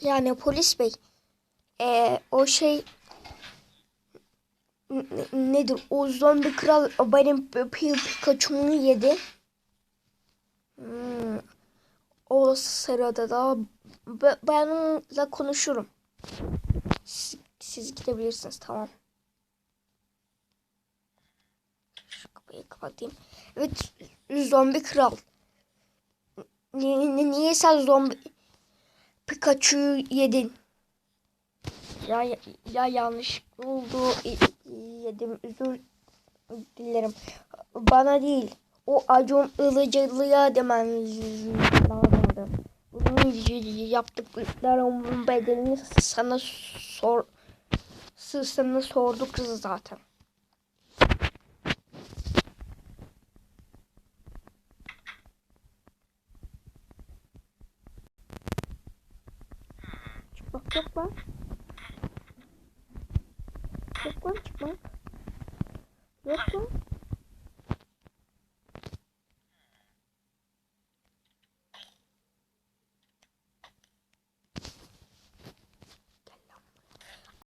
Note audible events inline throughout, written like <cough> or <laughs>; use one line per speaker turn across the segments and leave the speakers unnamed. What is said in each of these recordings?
Yani polis bey. Ee, o şey nedir? O zombi kral benim Pikachu'mu yedi. Hmm. O sırada da ben onunla konuşurum. Siz, siz gidebilirsiniz tamam. Şu kapıyı kapatayım. Evet zombi kral. Ni- ni- Niye sen zombi Pikachu'yu yedin? Ya, ya, ya yanlış oldu. Yedim. Özür dilerim. Bana değil. O Acun Ilıcalı'ya demen lazımdı. Bunun yaptıklarımın bedelini sana sor sana sordu kız zaten. Yok lan. Yok lan çıkmak. Yok lan.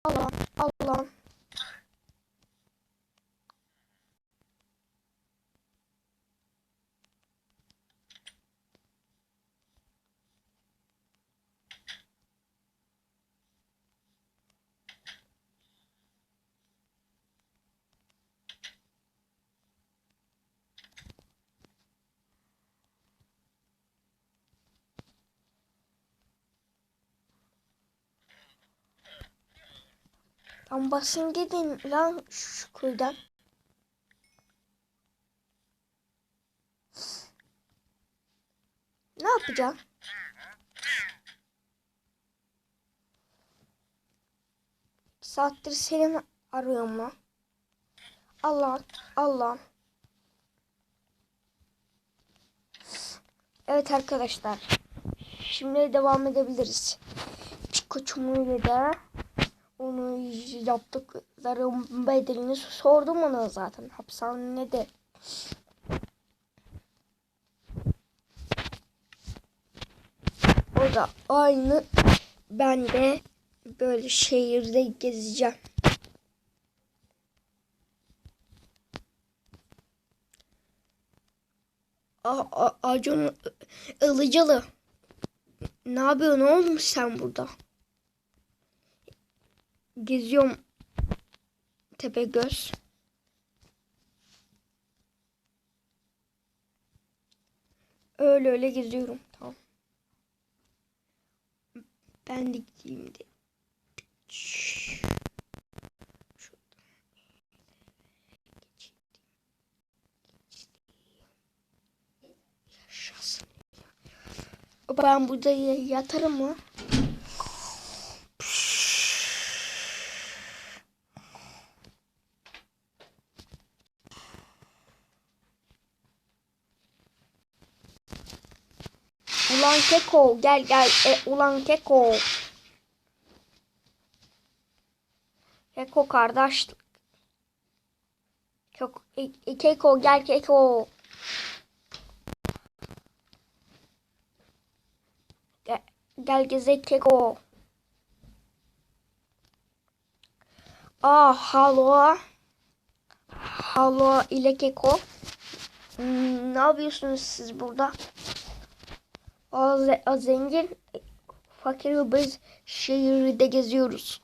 Allah Allah. Tam basın gidin lan şu köyden. Ne yapacağım? İki Saattir seni arıyorum lan. Allah Allah. Evet arkadaşlar. Şimdi devam edebiliriz. Pikachu'mu da onu yaptıklarım bedelini sordum ona zaten hapishanede. O da aynı ben de böyle şehirde gezeceğim. A A- Acun Ilıcalı. Ne yapıyorsun oğlum sen burada? Geziyorum tepe göz. Öyle öyle geziyorum. Tamam. Ben de gideyim de. Ben burada ya- yatarım mı? Ulan Keko gel gel. E, ulan Keko. Keko kardeş. Keko, e, e, Keko gel Keko. Gel, gel gezek Keko. Aa halo. Halo ile Keko. Hmm, ne yapıyorsunuz siz burada? O, o zengin fakir ve biz şehirde geziyoruz.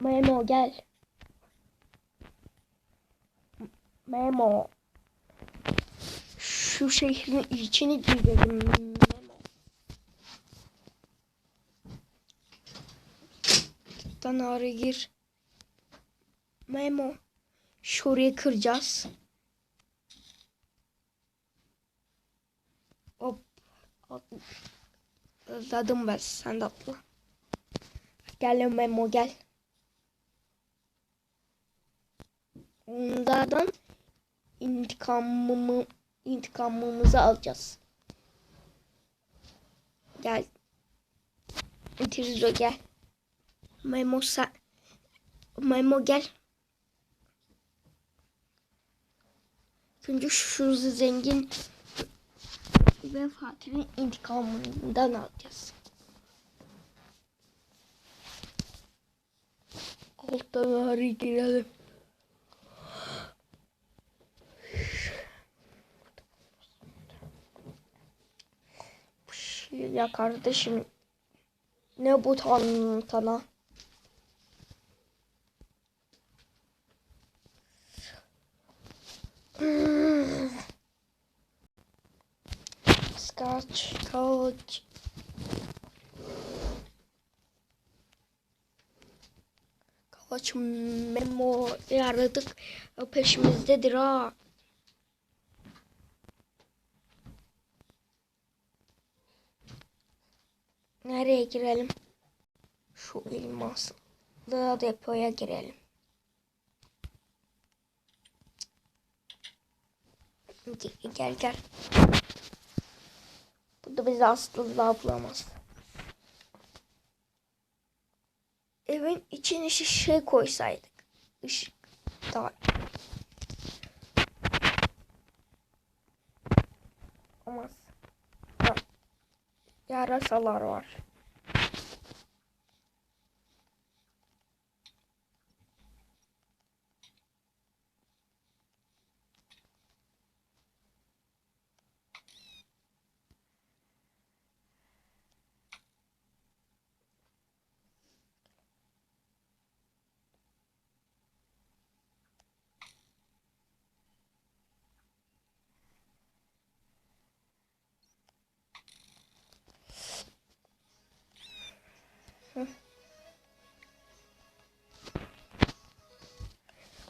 Memo gel. Memo. Şu şehrin içini girelim. Memo. Danara gir. Memo. Şurayı kıracağız. Hop. Atladım ben. Sen de atla. Gel Memo gel. Onlardan intikamımı intikamımızı alacağız. Gel. Tirzo gel. Memo sen Memo gel. Çünkü şu zengin ve Fatih'in intikamından alacağız. Alttan hari girelim. Ya kardeşim ne bu tantana? Kaç, kaç. Kaç memo aradık. Peşimizdedir ha. Nereye girelim? Şu elmaslı depoya girelim. Gel gel. Burada bizi asla bulamaz. Evin içine şişe koysaydık. Işık daha. Olmaz. Yarasalar var.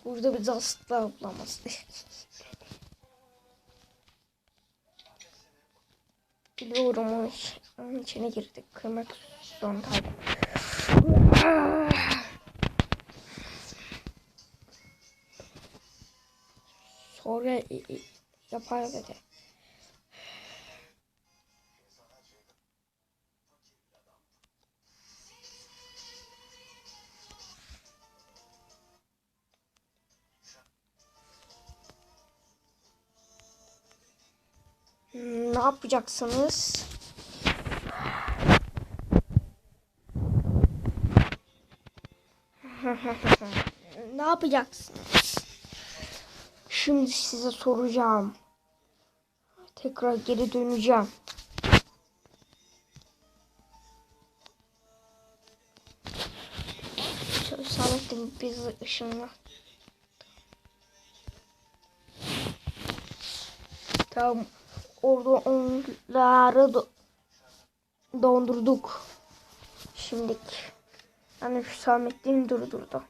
Burada bizi asla bulamaz. <laughs> Biliyorum o. Onun içine girdik. Kırmak zorundaydım. Sonra yapar dedi. Yapacaksınız? <laughs> ne yapacaksınız? Şimdi size soracağım. Tekrar geri döneceğim. Hüsamettin bizi ışınla. Tamam. Orada onları do- dondurduk. Şimdiki. Yani Hüsamettin durdurdu.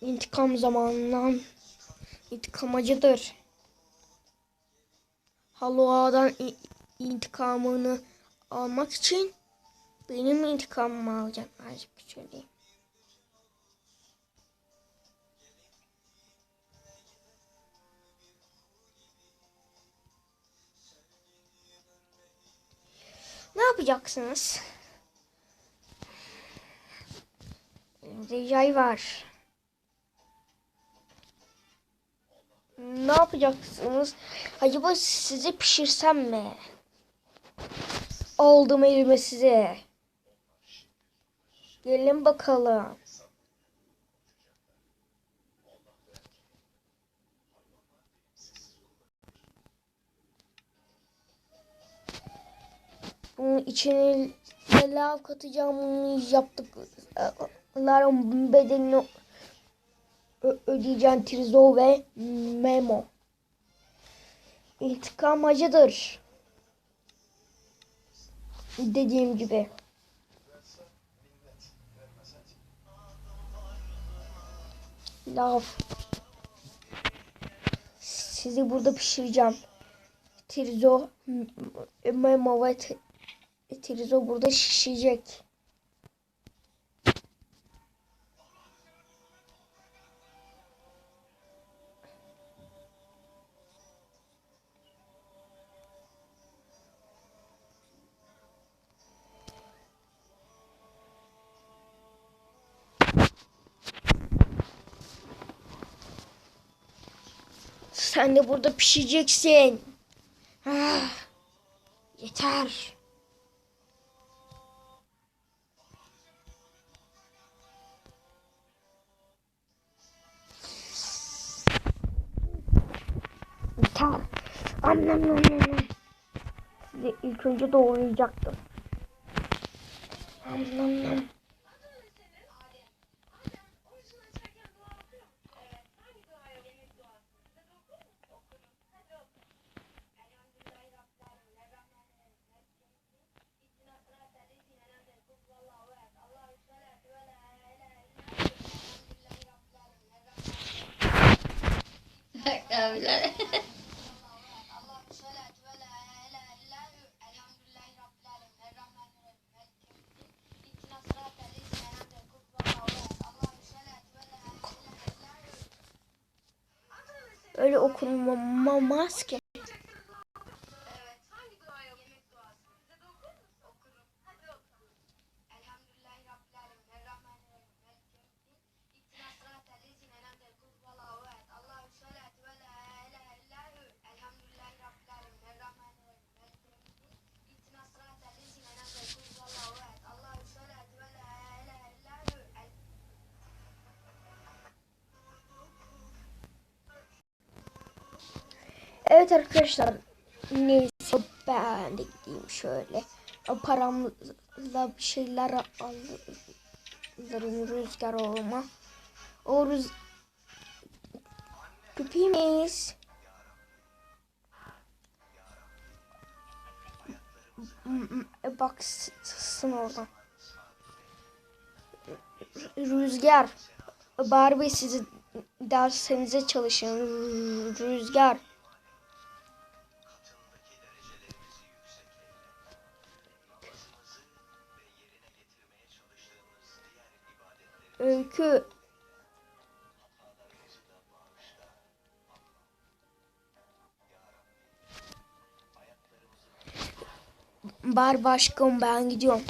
İntikam zamanından intikam acıdır. Haloa'dan intikamını almak için benim intikamımı alacak. Azıcık söyleyeyim. Yapacaksınız? Elimde yay var. Ne yapacaksınız? Acaba sizi pişirsem mi? Aldım elime size. Gelin bakalım. Bunun içine lav katacağım yaptık. Ların bedelini ö- ödeyeceğim Tirzo ve Memo. İntikam acıdır. Dediğim gibi. Lav. Sizi burada pişireceğim. Tirzo, M- Memo ve T- Trizo burada şişecek. Sen de burada pişeceksin. Ah, yeter. Yeter. Annem annem. Sizi ilk önce doğrayacaktım. Annem.
Abiler.
Evet
arkadaşlar. Neyse ben de gideyim şöyle. O paramla bir şeyler alırım rüzgar olma. O rüz... Köpeğimiz. E, Baksın oradan. Rüzgar. Barbie sizi dersenize çalışın. Rüzgar. Öykü. Bar başkanım ben gidiyorum.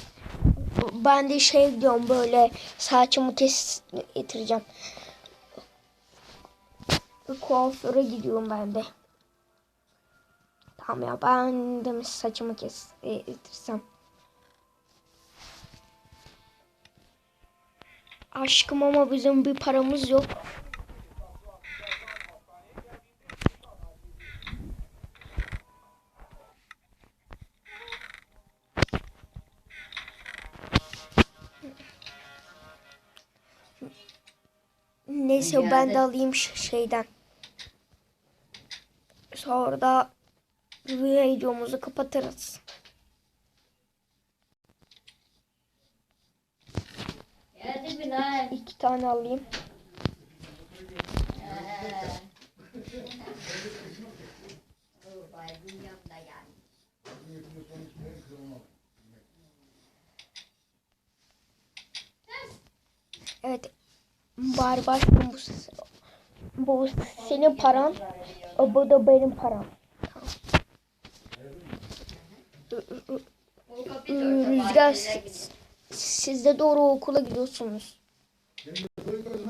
Ben de şey diyorum böyle saçımı kes getireceğim. Kuaföre gidiyorum ben de. Tamam ya ben de saçımı kes e, getirsem. Aşkım ama bizim bir paramız yok. Neyse ben de alayım şeyden. Sonra da videomuzu kapatırız. Tane alayım. Evet. Bari başlayalım bu, senin paran. Bu da benim param. Rüzgar siz, siz de doğru okula gidiyorsunuz. 人的尊重。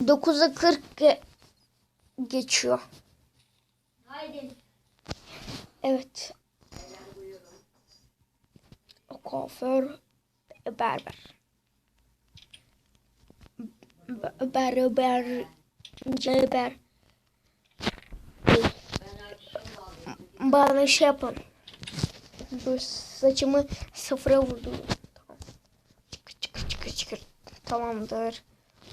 9'a 40 ge geçiyor.
Haydi.
Evet. O kuaför e, berber. Berber ceber. Bana şey yapın. Dur saçımı sıfıra vurdum. Tamam. Çıkır çıkır çıkır çıkır. Tamamdır.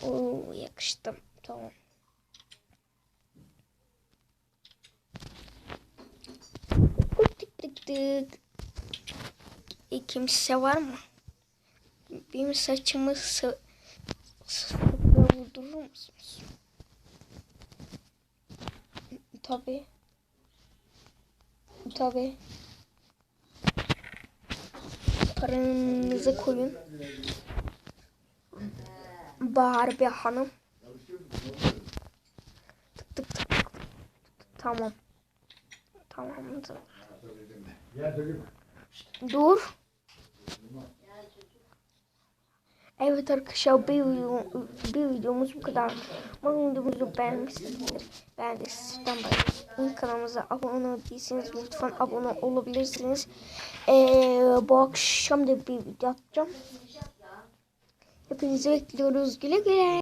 Oo yakıştım. Tamam. Tık tık tık. E, kimse var mı? Benim saçımı sı sıfıra vurdurur musunuz? Tabii. Tabii. Paranızı koyun. Barbie hanım. Tık tık tık. Tamam. Tamamdır. Dur. Evet arkadaşlar bir, video, bir videomuz bu kadar. Umarım videomuzu beğenmişsinizdir. De sizden başlayayım. Kanalımıza abone değilseniz lütfen abone olabilirsiniz. Ee, bu akşam da bir video atacağım. Hepinizi bekliyoruz. Güle güle.